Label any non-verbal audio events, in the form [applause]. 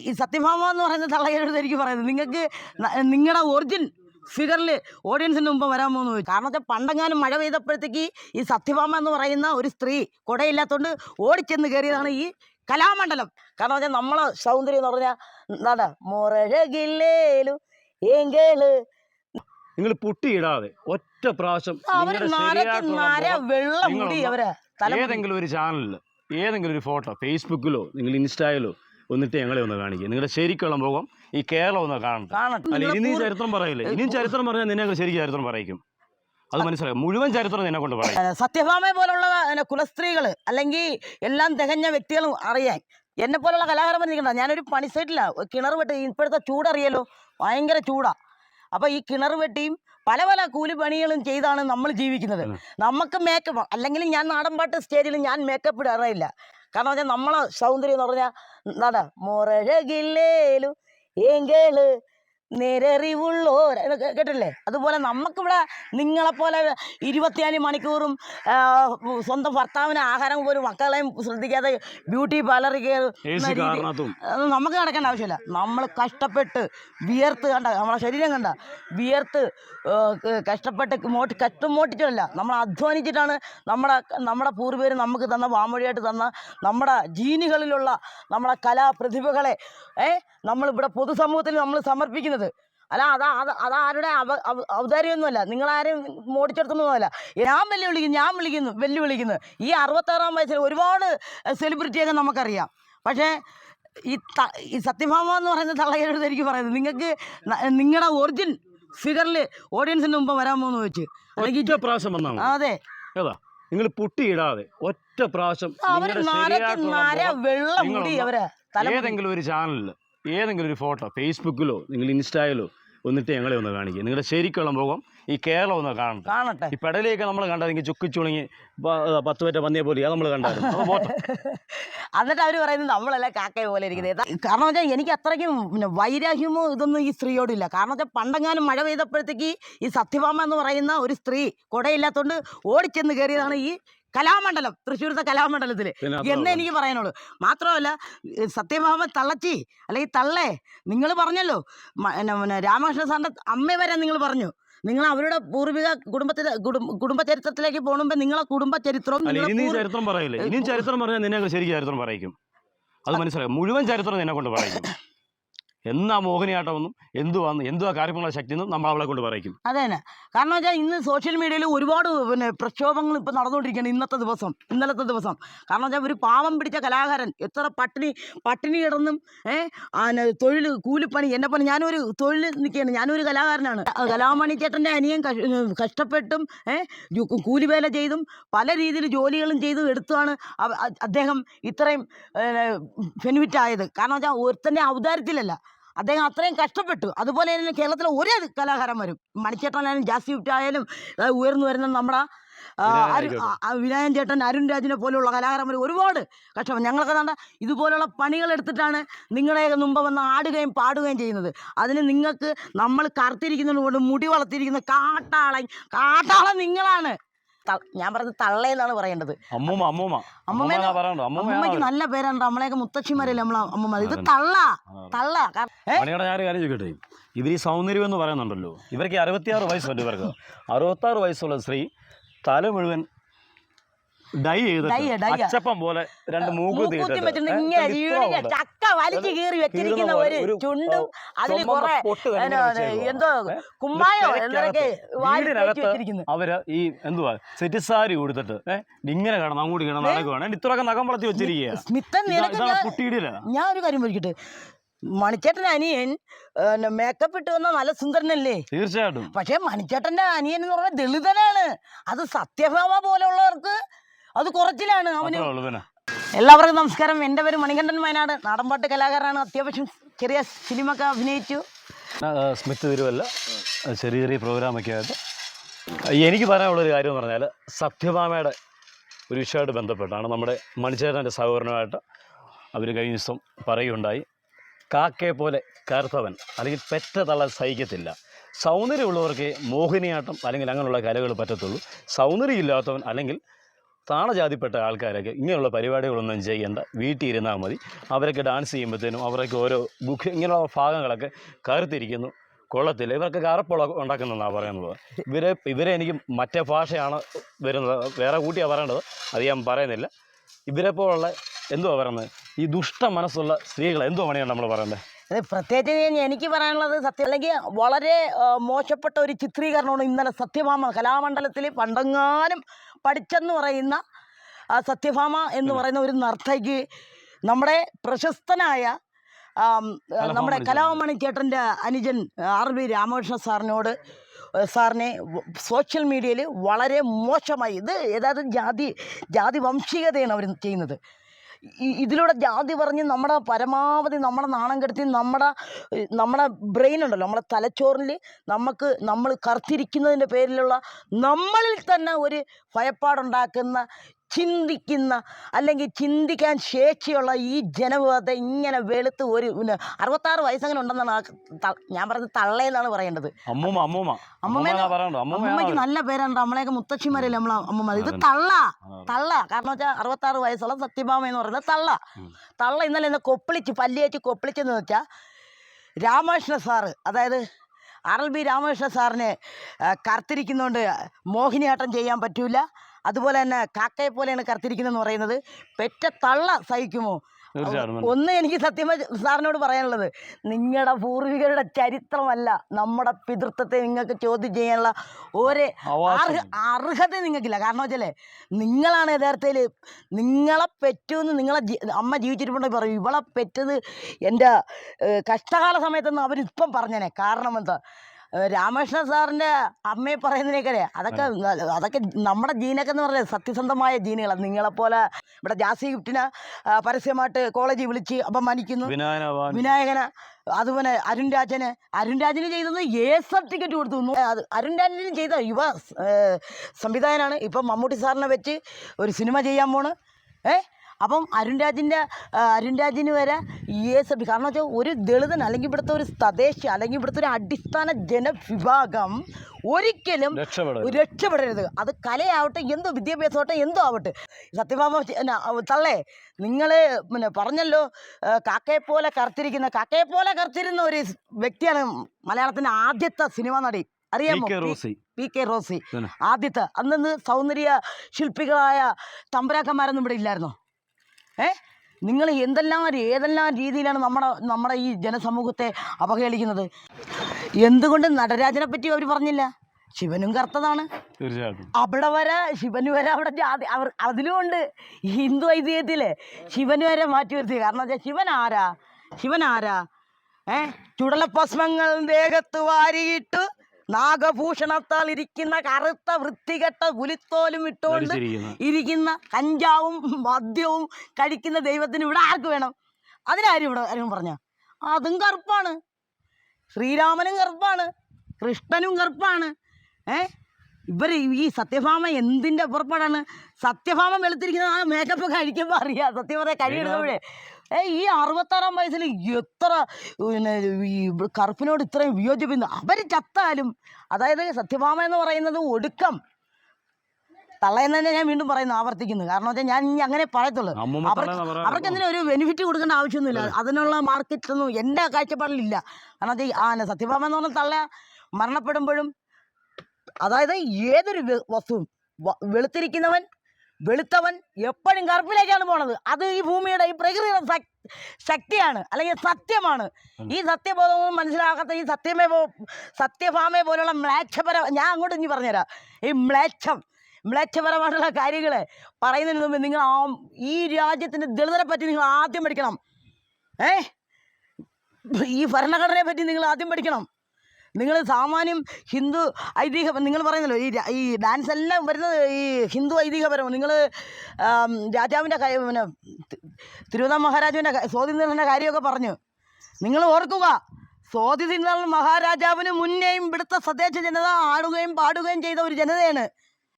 ഈ സത്യഭാമ എന്ന് പറയുന്ന തള്ളയുടെ എനിക്ക് പറയുന്നത്. നിങ്ങൾക്ക് നിങ്ങളുടെ ഒറിജിൻ ഫിഗറിൽ ഓഡിയൻസിന്റെ മുമ്പ് വരാൻ പോകുന്നു കാരണം വെച്ചാൽ പണ്ടെങ്ങാനും മഴ പെയ്തപ്പോഴത്തേക്ക് ഈ സത്യഭാമ എന്ന് പറയുന്ന ഒരു സ്ത്രീ കുടയില്ലാത്തതുകൊണ്ട് ഓടിച്ചെന്ന് കയറിയതാണ് ഈ കലാമണ്ഡലം. കാരണം വെച്ചാൽ നമ്മളെ സൗന്ദര്യം എന്ന് പറഞ്ഞാൽ എന്താണ്? മുറഴകില്ലേലും ഏങ്കേൾ. നിങ്ങൾ പൊട്ടിയിടാതെ ഒറ്റ പ്രാവശ്യം ഏതെങ്കിലും ഒരു ചാനലിൽ ഏതെങ്കിലും ഒരു ഫോട്ടോ ഫേസ്ബുക്കിലോ നിങ്ങൾ ഇൻസ്റ്റയിലോ ഒന്നിട്ട് ഞങ്ങളെ ഒന്ന് കാണിക്കുക നിങ്ങളുടെ ശരിക്കുള്ള മുഖം ഈ കേരളം ഒന്ന് കാണട്ടെ. അല്ല ഇനി നീ ചരിത്രം പറയില്ലേ? ഇനിയും ചരിത്രം പറഞ്ഞാൽ നിന്നെ ഞങ്ങൾ ശരിക്കും ചരിത്രം പറയിക്കും. അത് മനസ്സിലാക്കും മുഴുവൻ ചരിത്രം നിന്നെ കൊണ്ട് പറയും. സത്യഭാമയെ പോലുള്ള കുലസ്ത്രീകൾ അല്ലെങ്കിൽ എല്ലാം തികഞ്ഞ വ്യക്തികളും അറിയാൻ. എന്നെ പോലുള്ള കലാകാരന്മാർ നിൽക്കണ്ട. ഞാനൊരു പണി സൈറ്റിലാണ് കിണർ വെട്ടി ഇപ്പോഴത്തെ ചൂടറിയല്ലോ? ഭയങ്കര ചൂടാ. അപ്പോൾ ഈ കിണർ വെട്ടിയും പല പല കൂലിപ്പണികളും ചെയ്താണ് നമ്മൾ ജീവിക്കുന്നത്. നമുക്ക് മേക്കപ്പ് അല്ലെങ്കിൽ ഞാൻ നാടൻപാട്ട് സ്റ്റേജിൽ ഞാൻ മേക്കപ്പ് ഇടാറില്ല കാരണം പറഞ്ഞാൽ നമ്മളെ സൗന്ദര്യം എന്ന് പറഞ്ഞാൽ എന്താണ് മുറഴകില്ലേലും ഏങ്കേൾ നിരറിവുള്ളോർ കേട്ടില്ലേ അതുപോലെ നമുക്കിവിടെ നിങ്ങളെപ്പോലെ ഇരുപത്തിനാല് മണിക്കൂറും സ്വന്തം ഭർത്താവിന് ആഹാരം പോലും മക്കളെയും ശ്രദ്ധിക്കാതെ ബ്യൂട്ടി പാർലറിൽ കയറും നമുക്ക് നടക്കേണ്ട ആവശ്യമില്ല. നമ്മൾ കഷ്ടപ്പെട്ട് വിയർത്ത് കണ്ട നമ്മളെ ശരീരം കണ്ട വിയർത്ത് കഷ്ടപ്പെട്ട് മോട്ടി കഷ്ടമോട്ടിച്ചല്ല നമ്മൾ അധ്വാനിച്ചിട്ടാണ് നമ്മുടെ നമ്മുടെ പൂർവികർ നമുക്ക് തന്ന വാമൊഴിയായിട്ട് തന്ന നമ്മുടെ ജീനുകളിലുള്ള നമ്മുടെ കലാപ്രതിഭകളെ ഏ നമ്മളിവിടെ പൊതുസമൂഹത്തിൽ നമ്മൾ സമർപ്പിക്കുന്നത്. അല്ല അതാ അത് അതാരുടെ അവ ഔദാര്യമൊന്നുമല്ല. നിങ്ങളാരും മോടിച്ചെടുത്തൊന്നുമല്ല. ഞാൻ വെല്ലുവിളിക്കുന്നു ഞാൻ വിളിക്കുന്നു വെല്ലുവിളിക്കുന്നു. ഈ അറുപത്താറാം വയസ്സിൽ ഒരുപാട് സെലിബ്രിറ്റിയൊക്കെ നമുക്കറിയാം. പക്ഷേ ഈ ത ഈ സത്യഭാമ എന്ന് പറയുന്ന തള്ളയുടെ എനിക്ക് പറയുന്നത് നിങ്ങൾക്ക് നിങ്ങളുടെ ഒറിജിൻ ഫിഗറിൽ ഓഡിയൻസിന്റെ മുമ്പ് വരാൻ പോകുന്നു വെച്ച്. ഒറ്റ പ്രാവശ്യം വന്നാൽ അതെ. നിങ്ങൾ പുട്ടിയിടാതെ ഒറ്റ പ്രാവശ്യം ഏതെങ്കിലും ഒരു ചാനലിൽ ഏതെങ്കിലും ഒരു ഫോട്ടോ ഫേസ്ബുക്കിലോ നിങ്ങൾ ഇൻസ്റ്റയിലോ എന്നിട്ട് ഞങ്ങളെ ഒന്ന് കാണിക്കുക നിങ്ങളുടെ ശരിക്കുള്ള മുഖം ഈ കേരളം ഒന്ന് കാണണം കാണട്ടെ. ഈ പെടലിയൊക്കെ നമ്മൾ കണ്ടതെങ്കിൽ ചുക്കി ചുളുങ്ങി പത്ത് പറ്റ പന്നിയെ പോലെ നമ്മൾ കണ്ടായിരുന്നു [laughs] അത് എന്നിട്ട് അവർ പറയുന്നത് നമ്മളെല്ലാം കാക്കയെ പോലെ ഇരിക്കുന്നത് കാരണം വെച്ചാൽ എനിക്ക് അത്രയ്ക്കും പിന്നെ വൈരാഗ്യമോ ഇതൊന്നും ഈ സ്ത്രീയോടില്ല. കാരണം വെച്ചാൽ പണ്ടെങ്ങാനും മഴ പെയ്തപ്പോഴത്തേക്ക് ഈ സത്യഭാമ എന്ന് പറയുന്ന ഒരു സ്ത്രീ കുടയില്ലാത്തതുകൊണ്ട് ഓടിച്ചെന്ന് കയറിയതാണ് ഈ കലാമണ്ഡലം. തൃശ്ശൂരത്തെ കലാമണ്ഡലത്തിൽ എന്നെ എനിക്ക് പറയാനുള്ളൂ. മാത്രമല്ല സത്യഭാമ തള്ളച്ചി അല്ലെങ്കിൽ തള്ളേ നിങ്ങൾ പറഞ്ഞല്ലോ രാമകൃഷ്ണ സാറിന്റെ അമ്മ വരെ നിങ്ങൾ പറഞ്ഞു. നിങ്ങൾ അവരുടെ പൂർവിക കുടുംബത്തിൽ കുടുംബ ചരിത്രത്തിലേക്ക് പോകുമ്പോൾ നിങ്ങളെ കുടുംബ ചരിത്രം ചരിത്രം പറയില്ലേ? ഇനിയും ചരിത്രം പറഞ്ഞാൽ നിന്നെ ശരിക്കും ചരിത്രം പറയിക്കും. അത് മനസ്സിലാക്കും മുഴുവൻ ചരിത്രം നിന്നെ കൊണ്ട് പറയിക്കും. എന്നാ മോഹിനിയാട്ടമെന്നും എന്തുവാന്ന് എന്തുവാ കാര്യമുള്ള ശക്തി എന്നും നമ്മൾ അവളെ കൊണ്ട് പറയിക്കും. അതെ തന്നെ കാരണം വെച്ചാൽ ഇന്ന് സോഷ്യൽ മീഡിയയിൽ ഒരുപാട് പിന്നെ പ്രക്ഷോഭങ്ങൾ ഇപ്പോൾ നടന്നുകൊണ്ടിരിക്കുകയാണ് ഇന്നത്തെ ദിവസം ഇന്നലത്തെ ദിവസം. കാരണം വെച്ചാൽ ഒരു പാവം പിടിച്ച കലാകാരൻ എത്ര പട്ടിണി പട്ടിണി കിടന്നും ഏഹ് തൊഴിൽ കൂലിപ്പണി എന്നെ പണി ഞാനൊരു തൊഴിൽ നിൽക്കുകയാണ്. ഞാനൊരു കലാകാരനാണ്. കലാമണി ചേട്ടന്റെ അനിയൻ കഷ്ടപ്പെട്ടും ഏഹ് കൂലിവേല ചെയ്തും പല രീതിയിൽ ജോലികളും ചെയ്തും എടുത്താണ് അദ്ദേഹം ഇത്രയും ബെനിഫിറ്റ് ആയത് കാരണം വെച്ചാൽ ഒരുത്തന്റെ ഔദാര്യത്തിലല്ല അദ്ദേഹം അത്രയും കഷ്ടപ്പെട്ടു. അതുപോലെ തന്നെ കേരളത്തിലെ ഒരേ കലാകാരന്മാരും മണിച്ചേട്ടനായാലും ജാസി ആയാലും ഉയർന്നു വരുന്ന നമ്മുടെ വിനായൻ ചേട്ടൻ. അരുൺ രാജിനെ പോലെയുള്ള കലാകാരന്മാർ ഒരുപാട് കഷ്ടം. ഞങ്ങളൊക്കെ കണ്ട ഇതുപോലുള്ള പണികൾ എടുത്തിട്ടാണ് നിങ്ങളെ മുമ്പ് വന്ന് ആടുകയും പാടുകയും ചെയ്യുന്നത്. അതിന് നിങ്ങൾക്ക് നമ്മൾ കറുത്തിരിക്കുന്നത് കൊണ്ട് മുടി വളർത്തിയിരിക്കുന്ന കാട്ടാളൻ കാട്ടാളൻ നിങ്ങളാണ്. ഞാൻ പറയുന്നത് തള്ളയെന്നാണ് പറയേണ്ടത്. അമ്മൂമ്മ അമ്മമ്മയ്ക്ക് നല്ല പേരാണ് നമ്മളെയൊക്കെ മുത്തച്ഛിമാരല്ലേ നമ്മളെ അമ്മ ഇത്. തള്ള. തള്ള? മണിയുടെ ഞാൻ കാര്യം ചോദിക്കട്ടെ? ഇവർ ഈ സൗന്ദര്യം എന്ന് പറയുന്നുണ്ടല്ലോ. ഇവർക്ക് അറുപത്തിയാറ് വയസ്സുണ്ട് ഇവർക്ക്. അറുപത്താറ് വയസ്സുള്ള സ്ത്രീ തല മുഴുവൻ ഡൈ അച്ചപ്പം പോലെ രണ്ട് മൂക്ക് മൂക്കുത്തി ഇങ്ങനെ ചക്ക വലിച്ചു കീറി വെച്ചിരിക്കുന്ന ഒരു ചുണ്ടും അതിൽ കുറെ. എന്തോ കുമ്മായോ എന്തൊക്കെ അവർ ഈ എന്തുവാ സെറ്റിസാരി കൊടുത്തിട്ട് ഏഹ് ഇങ്ങനെ കിടന്ന് അങ്ങോട്ട് കിടന്ന് നടക്കുവാണ്. ഇത്രയൊക്കെ നഖം വളർത്തി വെച്ചിരിക്കുക നിനക്ക് ഞാൻ പുട്ടിയിടില്ല ഞാൻ ഒരു കാര്യം പഠിക്കട്ടെ മണിച്ചേട്ടൻ അനിയൻ മേക്കപ്പ് ഇട്ട് വന്ന നല്ല സുന്ദരനല്ലേ? തീർച്ചയായിട്ടും. പക്ഷെ മണിച്ചേട്ടന്റെ അനിയൻ എന്ന് പറഞ്ഞാൽ ദളിതനാണ്. അത് സത്യഭാമ പോലെയുള്ളവർക്ക് അത് കുറച്ചിലാണ്. അവന് എല്ലാവർക്കും നമസ്കാരം. എന്റെ പേര് മണികണ്ഠൻ വയനാട്. നാടൻപാട്ട് കലാകാരനാണ്. അത്യാവശ്യം ചെറിയ സിനിമ ഒക്കെ അഭിനയിച്ചു സ്മിത്ത് തിരുവല്ല. ചെറിയ ചെറിയ പ്രോഗ്രാമൊക്കെ ആയിട്ട്. എനിക്ക് പറയാനുള്ളൊരു കാര്യം എന്ന് പറഞ്ഞാൽ സത്യഭാമയുടെ ഒരു വിഷയമായിട്ട് ബന്ധപ്പെട്ടാണ് നമ്മുടെ മണിച്ചേട്ടന്റെ സഹോദരനുമായിട്ട് അവർ കഴിഞ്ഞ ദിവസം പറയുകയുണ്ടായി. കാക്കയെ പോലെ കറുത്തവൻ അല്ലെങ്കിൽ പെറ്റ തള്ള സഹിക്കത്തില്ല. സൗന്ദര്യമുള്ളവർക്ക് മോഹിനിയാട്ടം അല്ലെങ്കിൽ അങ്ങനെയുള്ള കലകൾ പറ്റത്തുള്ളൂ. സൗന്ദര്യം ഇല്ലാത്തവൻ അല്ലെങ്കിൽ താണജാതിപ്പെട്ട ആൾക്കാരൊക്കെ ഇങ്ങനെയുള്ള പരിപാടികളൊന്നും ചെയ്യേണ്ട. വീട്ടിൽ ഇരുന്നാൽ മതി. അവരൊക്കെ ഡാൻസ് ചെയ്യുമ്പോഴത്തേനും അവരൊക്കെ ഓരോ ബുക്ക് ഇങ്ങനെയുള്ള ഭാഗങ്ങളൊക്കെ കറുത്തിരിക്കുന്നു. കൊള്ളത്തില്ല. ഇവർക്ക് കറുപ്പുള്ള ഉണ്ടാക്കുന്നതെന്നാണ് പറയുന്നത്. ഇവരെ ഇവരെ എനിക്ക് മറ്റേ ഭാഷയാണ് വരുന്നത്. വേറെ കൂട്ടിയാണ് പറയേണ്ടത്. അത് ഞാൻ പറയുന്നില്ല. ഇവരെ പോലുള്ള എന്തുവാ പറയുന്നത്? ഈ ദുഷ്ട മനസ്സുള്ള സ്ത്രീകൾ എന്തോ പണിയാണ് നമ്മൾ പറയുന്നത് പ്രത്യേകിച്ച് എനിക്ക് പറയാനുള്ളത് സത്യം അല്ലെങ്കിൽ വളരെ മോശപ്പെട്ട ഒരു ചിത്രീകരണമാണ് ഇന്നലെ സത്യഭാമ കലാമണ്ഡലത്തിൽ പണ്ടെങ്ങാനും പഠിച്ചെന്ന് പറയുന്ന സത്യഭാമ എന്ന് പറയുന്ന ഒരു നർത്തകി നമ്മുടെ പ്രശസ്തനായ നമ്മുടെ കലാമണി ചേട്ടന്റെ അനുജൻ ആർ വി രാമകൃഷ്ണ സാറിനോട് സാറിനെ സോഷ്യൽ മീഡിയയിൽ വളരെ മോശമായി ഇത് ഏതായത് ജാതി ജാതി വംശീയതയാണ് അവർ ചെയ്യുന്നത്. ഇതിലൂടെ ജാതി പറഞ്ഞ് നമ്മുടെ പരമാവധി നമ്മുടെ നാണം കെടുത്തി നമ്മുടെ നമ്മുടെ ബ്രെയിൻ ഉണ്ടല്ലോ നമ്മുടെ തലച്ചോറിൽ നമുക്ക് നമ്മൾ കറുത്തിരിക്കുന്നതിന്റെ പേരിലുള്ള നമ്മളിൽ തന്നെ ഒരു ഭയപ്പാടുണ്ടാക്കുന്ന ചിന്തിക്കുന്ന അല്ലെങ്കിൽ ചിന്തിക്കാൻ ശേഷിയുള്ള ഈ ജനവിഭാഗത്തെ ഇങ്ങനെ വെളുത്ത് ഒരു പിന്നെ അറുപത്താറ് വയസ്സങ്ങനെ ഉണ്ടെന്നാണ് ആ ഞാൻ പറഞ്ഞത് തള്ളയെന്നാണ് പറയേണ്ടത്. അമ്മൂമ്മ അമ്മൂമ്മ. അമ്മമ്മയ്ക്ക് അമ്മൂമ്മ നല്ല പേരുണ്ട് നമ്മളെയൊക്കെ മുത്തശ്ശിമാരല്ലേ നമ്മളെ അമ്മമ്മ? ഇത്. തള്ള. തള്ള. കാരണം വെച്ചാൽ അറുപത്താറ് വയസ്സുള്ള സത്യഭാമ എന്ന് പറയുന്നത് തള്ള. തള്ള ഇന്നലെ ഇന്ന് കൊപ്പിളിച്ച് പല്ലിയേച്ച് കൊപ്പിളിച്ചെന്ന് വെച്ചാൽ രാമകൃഷ്ണ സാറ് അതായത് ആർ എൽ ബി രാമകൃഷ്ണ സാറിനെ കറുത്തിരിക്കുന്നതുകൊണ്ട് മോഹിനിയാട്ടം ചെയ്യാൻ പറ്റൂല. അതുപോലെ തന്നെ കാക്കയെ പോലെയാണ് കറുത്തിരിക്കുന്നതെന്ന് പറയുന്നത്. പെറ്റ തള്ള സഹിക്കുമോ? ഒന്ന് എനിക്ക് സത്യം സാറിനോട് പറയാനുള്ളത്. നിങ്ങളുടെ പൂർവികരുടെ ചരിത്രമല്ല നമ്മുടെ പിതൃത്വത്തെ നിങ്ങൾക്ക് ചോദ്യം ചെയ്യാനുള്ള ഒരേ അർഹത നിങ്ങൾക്കില്ല. കാരണം വെച്ചാലേ നിങ്ങളാണ് യഥാർത്ഥത്തിൽ നിങ്ങളെ പെറ്റുമെന്ന് നിങ്ങളെ അമ്മ ജീവിച്ചിട്ടുണ്ടെങ്കിൽ പറയും. ഇവളെ പെറ്റത് എന്റെ കഷ്ടകാല സമയത്തൊന്നും അവരിപ്പം പറഞ്ഞേനെ. കാരണം എന്താ? രാമകൃഷ്ണ സാറിന്റെ അമ്മയെ പറയുന്നതിനേക്കല്ലേ അതൊക്കെ അതൊക്കെ നമ്മുടെ ജീനൊക്കെ എന്ന് പറഞ്ഞാൽ സത്യസന്ധമായ ജീനുകളാണ് നിങ്ങളെപ്പോലെ ഇവിടെ ജാസി കുട്ടിനെ പരസ്യമായിട്ട് കോളേജിൽ വിളിച്ച് അപമാനിക്കുന്നു. വിനായകന് അതുപോലെ അരുൺ രാജന്. അരുൺ രാജന് ചെയ്തത് എ സർട്ടിഫിക്കറ്റ് കൊടുത്തു. അരുൺ രാജന് ചെയ്ത യുവ ഏഹ്, സംവിധായകനാണ്. ഇപ്പം മമ്മൂട്ടി സാറിനെ വെച്ച് ഒരു സിനിമ ചെയ്യാൻ പോണ്. ഏ അപ്പം അരുൺ രാജിന്റെ അരുൺ രാജിന് വരെ എസ് എഫ് കാരണം വെച്ചാൽ ഒരു ദളിതൻ അല്ലെങ്കിൽ ഇവിടുത്തെ ഒരു തദ്ദേശ അല്ലെങ്കിൽ ഇവിടുത്തെ ഒരു അടിസ്ഥാന ജനവിഭാഗം ഒരിക്കലും രക്ഷപ്പെടും രക്ഷപ്പെടരുത്. അത് കലയാവട്ടെ എന്തോ വിദ്യാഭ്യാസമാവട്ടെ എന്തോ ആവട്ടെ. സത്യഭാമ തള്ളേ നിങ്ങൾ പിന്നെ പറഞ്ഞല്ലോ കാക്കയെ പോലെ കറുത്തിരിക്കുന്ന കാക്കയെ പോലെ കറുത്തിരുന്ന ഒരു വ്യക്തിയാണ് മലയാളത്തിന്റെ ആദ്യത്തെ സിനിമ നടി. അറിയാമോ? P K Rosy. ആദ്യത്തെ. അന്നു സൗന്ദര്യ ശില്പികളായ തമ്പരാക്കന്മാരൊന്നും ഇവിടെ ഇല്ലായിരുന്നോ? ഏ? നിങ്ങൾ എന്തെല്ലാം ഏതെല്ലാം രീതിയിലാണ് നമ്മുടെ നമ്മുടെ ഈ ജനസമൂഹത്തെ അപഹേളിക്കുന്നത് എന്തുകൊണ്ട് നടരാജനെ പറ്റി അവർ പറഞ്ഞില്ല? ശിവനും കറുത്തതാണ്. തീർച്ചയായിട്ടും. അവിടെ വരെ ശിവന് വരെ അവിടെ ജാതി അവർ അതിലുമുണ്ട് ഹിന്ദു ഐതിഹ്യത്തിൽ ശിവന് വരെ മാറ്റി വരുത്തി. കാരണം വെച്ചാൽ ശിവൻ ആരാ? ശിവൻ ആരാ? ഏ? ചുടലഭസ്മങ്ങൾ ദേഹത്ത് വാരിയിട്ട് നാഗഭൂഷണത്താൽ ഇരിക്കുന്ന കറുത്ത വൃത്തികെട്ട പുലിത്തോലും ഇട്ടുകൊണ്ട് ഇരിക്കുന്ന കഞ്ചാവും മദ്യവും കഴിക്കുന്ന ദൈവത്തിന് ഇവിടെ ആർക്ക് വേണം? അതിനാരും ഇവിടെ ആരും പറഞ്ഞ? അതും കറുപ്പാണ്. ശ്രീരാമനും കറുപ്പാണ്. കൃഷ്ണനും കറുപ്പാണ്. ഏ? ഇവർ ഈ സത്യഭാമ എന്തിന്റെ പുറപ്പാടാണ്? സത്യഭാമ വെളുത്തിരിക്കുന്നത് ആ മേക്കപ്പ് കഴിക്കുമ്പോ അറിയാം. സത്യം പറയാം കഴിയെടുക്കുമ്പോഴേ ഏ ഈ അറുപത്താറാം വയസ്സിൽ എത്ര പിന്നെ ഈ കറുപ്പിനോട് ഇത്രയും വിയോജിപ്പിക്കുന്നു അവർ ചത്താലും അതായത് സത്യഭാമ എന്ന് പറയുന്നത് ഒടുക്കം. തള്ളയെന്ന് തന്നെ ഞാൻ വീണ്ടും പറയുന്നു ആവർത്തിക്കുന്നു. കാരണം വെച്ചാൽ ഞാൻ ഇനി അങ്ങനെ പറയത്തുള്ളൂ. അവർക്ക് അവർക്ക് എന്തിനാ ഒരു ബെനിഫിറ്റ് കൊടുക്കേണ്ട ആവശ്യമൊന്നുമില്ല. അതിനുള്ള മാർക്കറ്റൊന്നും എന്റെ കാഴ്ചപ്പാടിലില്ല. കാരണം വെച്ചാൽ ആ സത്യഭാമ എന്ന് പറഞ്ഞ തള്ള മരണപ്പെടുമ്പോഴും അതായത് ഏതൊരു വസ്തു വസ്തുവും വെളുത്തിരിക്കുന്നവൻ വെളുത്തവൻ എപ്പോഴും കറുപ്പിലേക്കാണ് പോണത്. അത് ഈ ഭൂമിയുടെ ഈ പ്രകൃതിയുടെ ശക്തിയാണ് അല്ലെങ്കിൽ സത്യമാണ്. ഈ സത്യബോധമൊന്നും മനസ്സിലാകാത്ത ഈ സത്യമേ പോ സത്യഭാമയെ പോലുള്ള മ്ലേച്ഛപര ഞാൻ അങ്ങോട്ട് ഇനി പറഞ്ഞുതരാം. ഈ മ്ലേച്ഛം മ്ലേച്ഛപരമായിട്ടുള്ള കാര്യങ്ങൾ പറയുന്നതിന് മുമ്പ് നിങ്ങൾ ആ ഈ രാജ്യത്തിന്റെ ദളിതരെ പറ്റി നിങ്ങൾ ആദ്യം പഠിക്കണം. ഏ? ഈ ഭരണഘടനയെ പറ്റി നിങ്ങൾ ആദ്യം പഠിക്കണം. നിങ്ങൾ സാമാന്യം ഹിന്ദു ഐതിഹ്യ നിങ്ങൾ പറയുന്നല്ലോ ഈ ഈ ഡാൻസ് എല്ലാം വരുന്നത് ഈ ഹിന്ദു ഐതിഹ്യപരമാണ്. നിങ്ങൾ രാജാവിന്റെ പിന്നെ തിരുവിതാം മഹാരാജാവിന്റെ സ്വാതന്ത്ര്യത്തിന്റെ കാര്യമൊക്കെ പറഞ്ഞു. നിങ്ങൾ ഓർക്കുക സ്വാതിതിരുന്നാൾ മഹാരാജാവിന് മുന്നേയും ഇവിടുത്തെ സ്വദേശ ജനത ആടുകയും പാടുകയും ചെയ്ത ഒരു ജനതയാണ്.